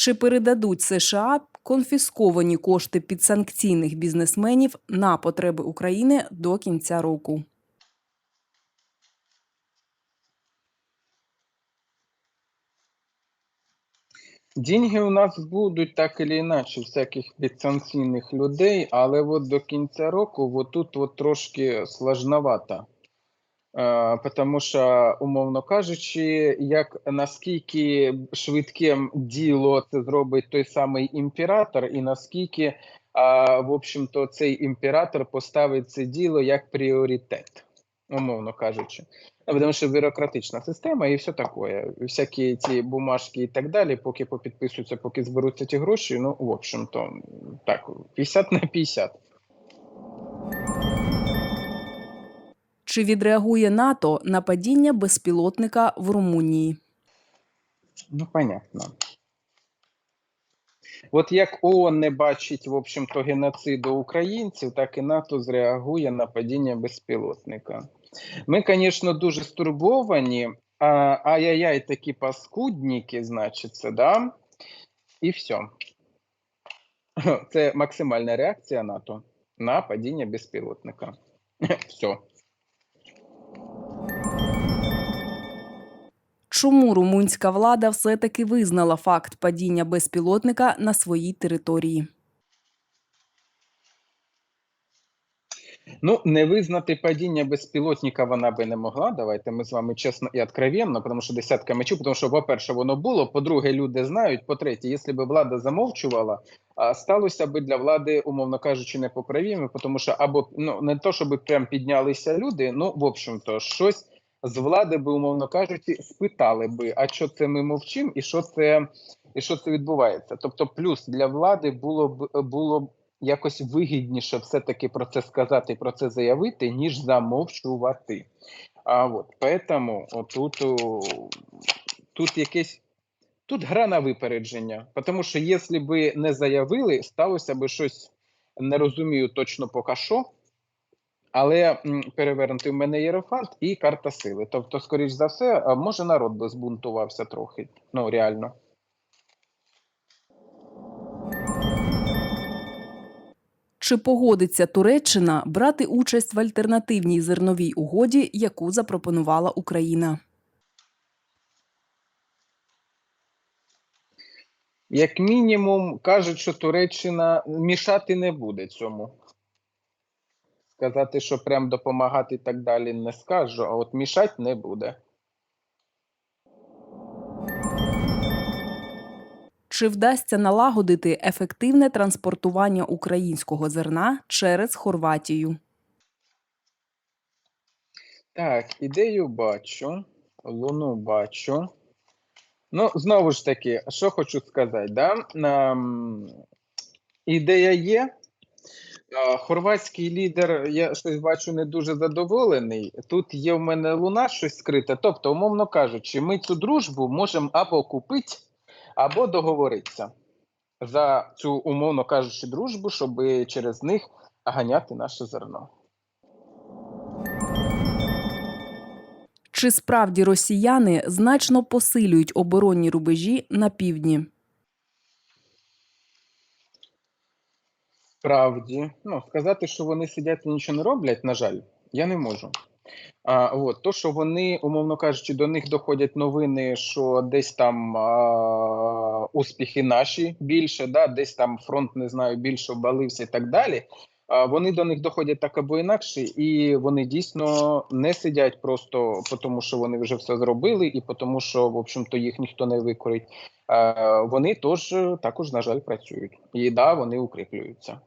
Чи передадуть США конфісковані кошти підсанкційних бізнесменів на потреби України до кінця року? Деньги у нас будуть так или іначе, всяких підсанкційних людей, але от до кінця року от тут от трошки сложновато. Е, Тому що, умовно кажучи, як наскільки швидким діло це зробить той самий імператор, і наскільки, а, в общем-то, цей імператор поставить це діло як пріоритет, умовно кажучи. Ну, Потому що бюрократична система і все таке. Всякі ці бумажки і так далі, поки попідписуються, поки зберуться ті гроші, ну, в общем-то, так, 50 на 50. Чи відреагує НАТО на падіння безпілотника в Румунії? Ну, понятно. От як ООН не бачить, в общем-то, геноциду українців, так і НАТО зреагує на падіння безпілотника. Ми, звісно, дуже стурбовані, ай-яй-яй, такі паскудники, значиться, да? І все. Це максимальна реакція НАТО на падіння безпілотника. Все. Чому румунська влада все-таки визнала факт падіння безпілотника на своїй території? Ну, не визнати падіння безпілотника вона би не могла. Давайте ми з вами чесно і откровенно, тому що десятка мечів, тому що, по-перше, воно було, по-друге, люди знають. По-третє, якщо б влада замовчувала, сталося би для влади, умовно кажучи, непоправіме, тому що або ну не то, щоб прям піднялися люди, ну в общем-то, щось з влади би, умовно кажучи, спитали би, а що це ми мовчимо, і що це, і що це відбувається. Тобто, плюс для влади було б було б якось вигідніше все-таки про це сказати, про це заявити, ніж замовчувати. А от поэтому отут тут якесь тут гра на випередження. Тому що якщо би не заявили, сталося би щось не розумію точно поки що. Але м, перевернутий в мене єрофант і карта сили. Тобто, скоріш за все, може народ би збунтувався трохи. Ну реально. Чи погодиться Туреччина брати участь в альтернативній зерновій угоді, яку запропонувала Україна? Як мінімум, кажуть, що Туреччина мішати не буде цьому. Сказати, що прям допомагати і так далі не скажу, а от мішати не буде. Чи вдасться налагодити ефективне транспортування українського зерна через Хорватію? Так, ідею бачу, луну бачу. Ну, знову ж таки, що хочу сказати, да? Ем, ідея є. Хорватський лідер, я щось бачу, не дуже задоволений. Тут є в мене луна щось скрите. Тобто, умовно кажучи, ми цю дружбу можемо або купити, або договоритися за цю, умовно кажучи, дружбу, щоб через них ганяти наше зерно. Чи справді росіяни значно посилюють оборонні рубежі на півдні? Справді, ну сказати, що вони сидять і нічого не роблять, на жаль, я не можу. А, от, то, що вони, умовно кажучи, до них доходять новини, що десь там а, успіхи наші більше, да, десь там фронт не знаю, більше обвалився і так далі. А, вони до них доходять так або інакше, і вони дійсно не сидять просто тому, що вони вже все зробили, і тому, що в общем-то їх ніхто не викорить. А, вони тож також, на жаль, працюють. І да, вони укріплюються.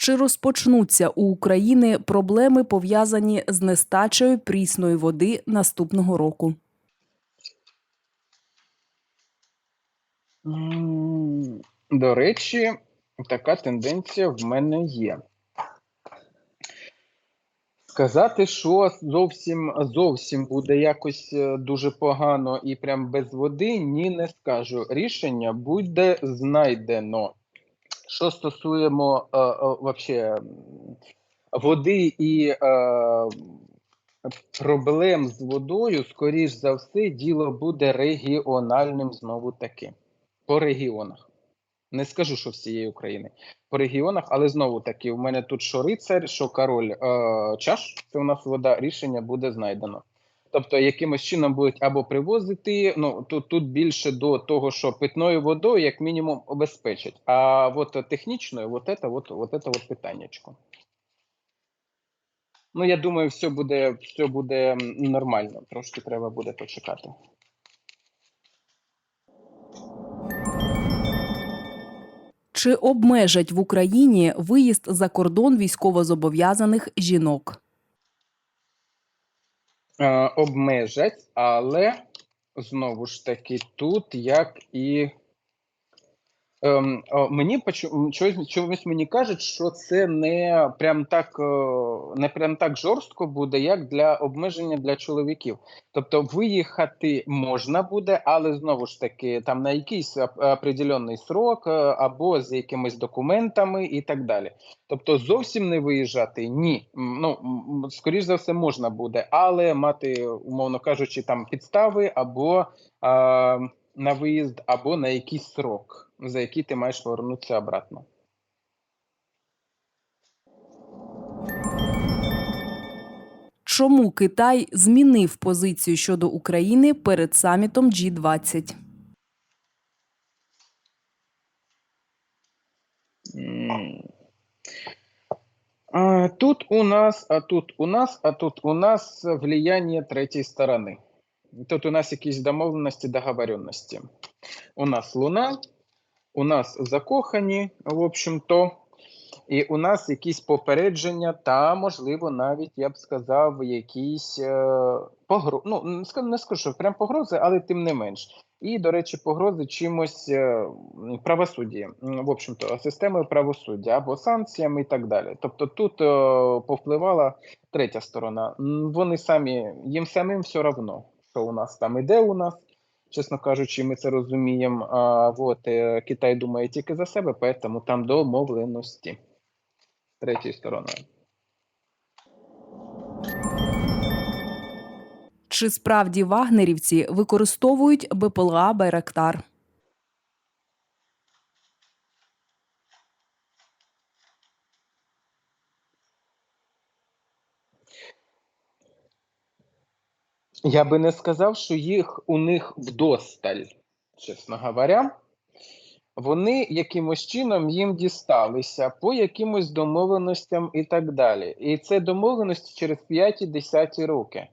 Чи розпочнуться у України проблеми пов'язані з нестачею прісної води наступного року? До речі, така тенденція в мене є. Сказати, що зовсім зовсім буде якось е, дуже погано і прям без води, ні, не скажу. Рішення буде знайдено. Що стосуємо е, е, вообще води і е, проблем з водою, скоріш за все, діло буде регіональним знову таки. По регіонах. Не скажу, що всієї України. По регіонах, але знову таки, у мене тут що рицар, що король е, чаш, це у нас вода, рішення буде знайдено. Тобто, якимось чином будуть або привозити, ну тут, тут більше до того, що питною водою, як мінімум, обезпечать. А от технічною, от це, от, от, це от питаннячко. Ну, я думаю, все буде, все буде нормально. Трошки треба буде почекати. Чи обмежать в Україні виїзд за кордон військовозобов'язаних жінок? Е, обмежать, але знову ж таки, тут як і. Ем, мені чогось, чогось мені кажуть, що це не прям так е, не прям так жорстко буде, як для обмеження для чоловіків. Тобто виїхати можна буде, але знову ж таки там на якийсь оп- определенний срок е, або з якимись документами і так далі. Тобто зовсім не виїжджати ні. Ну скоріш за все можна буде, але мати, умовно кажучи, там підстави або а, на виїзд, або на якийсь срок, за який ти маєш повернутися обратно. Чому Китай змінив позицію щодо України перед самітом G20? Тут у нас, а тут у нас, а тут у нас влияние третьей стороны. Тут у нас якісь домовленості, договоренності. У нас Луна, у нас закохані, в общем-то, і у нас якісь попередження, та, можливо, навіть я б сказав, якісь е, погрози. Ну, не ска- не скажу, що прям погрози, але тим не менш. І, до речі, погрози чимось е, м, правосуддя, в общем-то, системою правосуддя або санкціями і так далі. Тобто тут е, повпливала третя сторона. Вони самі, їм самим все одно, що у нас там іде у нас. Чесно кажучи, ми це розуміємо. А от е, Китай думає тільки за себе, тому там домовленості з третьою стороною. Чи справді вагнерівці використовують БПЛА Байрактар? Я би не сказав, що їх у них вдосталь, чесно говоря. Вони якимось чином їм дісталися по якимось домовленостям і так далі. І це домовленості через 5-10 роки.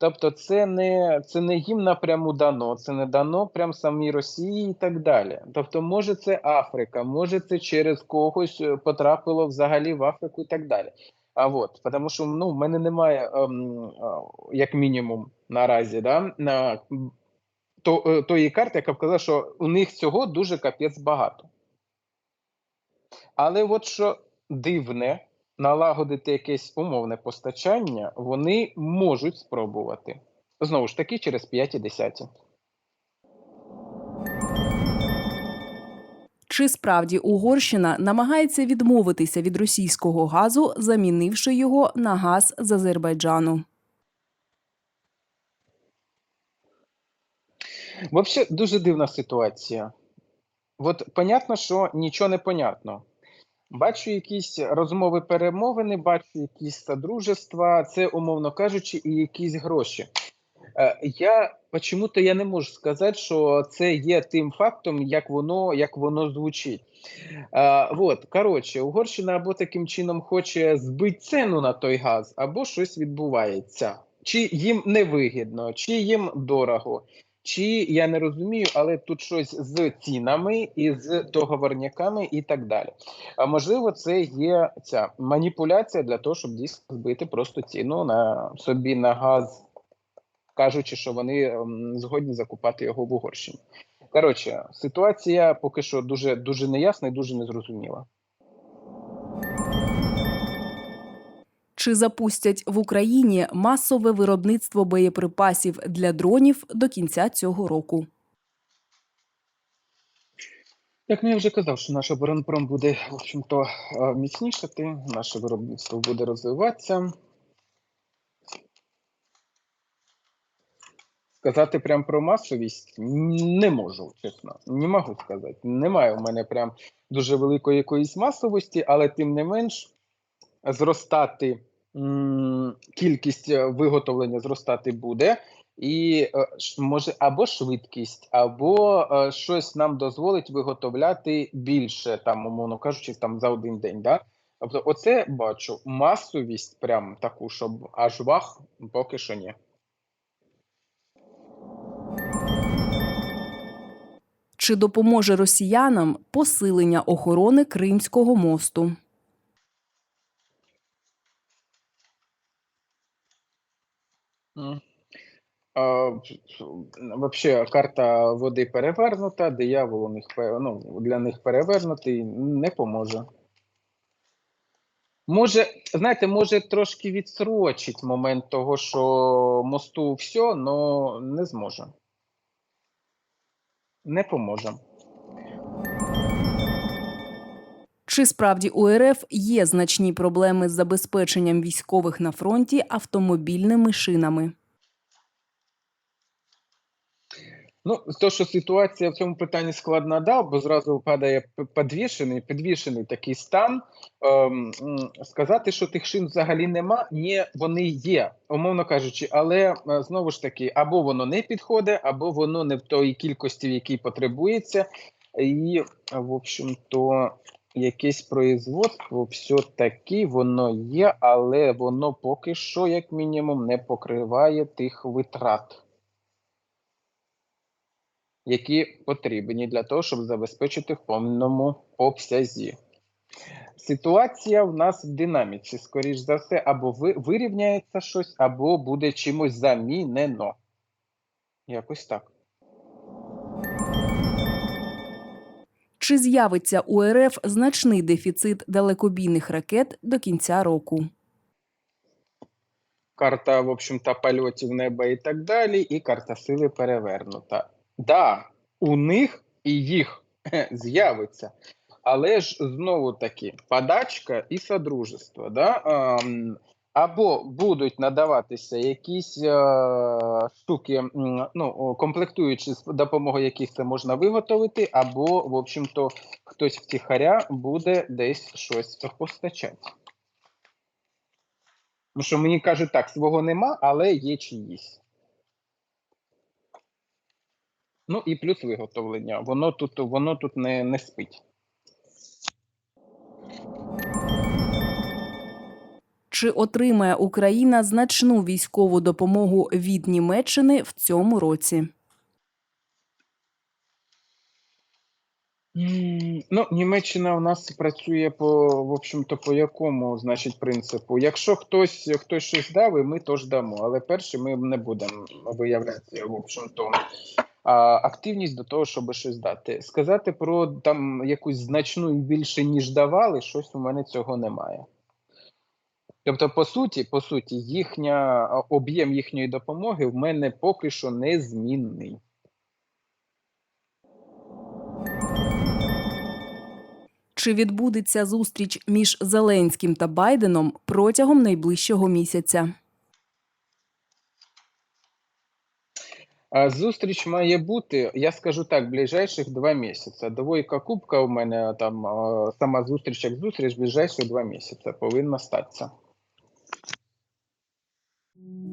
Тобто, це не, це не їм напряму дано, це не дано прям самій Росії і так далі. Тобто, може, це Африка, може, це через когось е, потрапило взагалі в Африку і так далі. А от, тому що ну, в мене немає, ем, як мінімум, наразі, да, на то, е, карти, яка вказала, що у них цього дуже капець багато. Але от що дивне, налагодити якесь умовне постачання, вони можуть спробувати. Знову ж таки, через 5 і 10. Чи справді Угорщина намагається відмовитися від російського газу, замінивши його на газ з Азербайджану? Взагалі, дуже дивна ситуація. От понятно, що нічого не понятно. Бачу якісь розмови, перемовини, бачу якісь содружества, це, умовно кажучи, і якісь гроші. Е, Я чому-то я не можу сказати, що це є тим фактом, як воно, як воно звучить. Е, от, коротше, Угорщина або таким чином хоче збити ціну на той газ, або щось відбувається. Чи їм невигідно, чи їм дорого, чи я не розумію, але тут щось з цінами і з договорняками і так далі. А можливо, це є ця маніпуляція для того, щоб дійсно збити просто ціну на собі на газ, кажучи, що вони ем, згодні закупати його в Угорщині. Коротше, ситуація поки що дуже дуже неясна і дуже незрозуміла. Чи запустять в Україні масове виробництво боєприпасів для дронів до кінця цього року? Як я вже казав, що наш оборонпром буде, в общем-то, е, міцнішати, наше виробництво буде розвиватися. Сказати прям про масовість не можу, чесно. Не можу сказати. Немає у мене прям дуже великої якоїсь масовості, але тим не менш зростати кількість е, виготовлення зростати буде. І е, може або швидкість, або е, щось нам дозволить виготовляти більше, там, умовно кажучи, там за один день. Да? Тобто, оце бачу масовість, прям таку, щоб аж вах, поки що ні. Чи допоможе росіянам посилення охорони Кримського мосту? М. А, Вообще карта води перевернута, диявол у них ну, для них перевернутий, не поможе. Може, знаєте, може трошки відсрочить момент того, що мосту все, але не зможе. Не поможе. Чи справді у РФ є значні проблеми з забезпеченням військових на фронті автомобільними шинами? Ну, то, що ситуація в цьому питанні складна, да, бо зразу падає підвішений, підвішений такий стан. Ем, сказати, що тих шин взагалі нема, ні, вони є, умовно кажучи, але е, знову ж таки, або воно не підходить, або воно не в той кількості, в якій потребується. І, в общем-то, якесь производство все-таки воно є, але воно поки що, як мінімум, не покриває тих витрат які потрібні для того, щоб забезпечити в повному обсязі. Ситуація в нас в динаміці, скоріш за все, або вирівняється щось, або буде чимось замінено. Якось так. Чи з'явиться у РФ значний дефіцит далекобійних ракет до кінця року? Карта, в общем-то, польотів неба і так далі, і карта сили перевернута. Да, у них і їх з'явиться. Але ж знову таки подачка і содружество. Да? Або будуть надаватися якісь е, штуки, ну, комплектуючі з допомогою яких це можна виготовити, або, в общем-то, хтось втіхаря буде десь щось постачати. Тому що мені кажуть, так, свого нема, але є чиїсь. Ну і плюс виготовлення. Воно тут, воно тут не, не спить. Чи отримає Україна значну військову допомогу від Німеччини в цьому році? Ну, Німеччина у нас працює по, в общем-то, по якому, значить, принципу. Якщо хтось, хтось щось дав, і ми теж дамо. Але перше ми не будемо виявляти, в общем-то, активність до того, щоб щось дати. Сказати про там якусь значну і більше, ніж давали, щось у мене цього немає. Тобто, по суті, по суті, їхня об'єм їхньої допомоги в мене поки що незмінний. Чи відбудеться зустріч між Зеленським та Байденом протягом найближчого місяця? Зустріч має бути, я скажу так, ближайших два місяці. Двойка кубка у мене там сама зустріч як зустріч, ближайші два місяці повинна статися.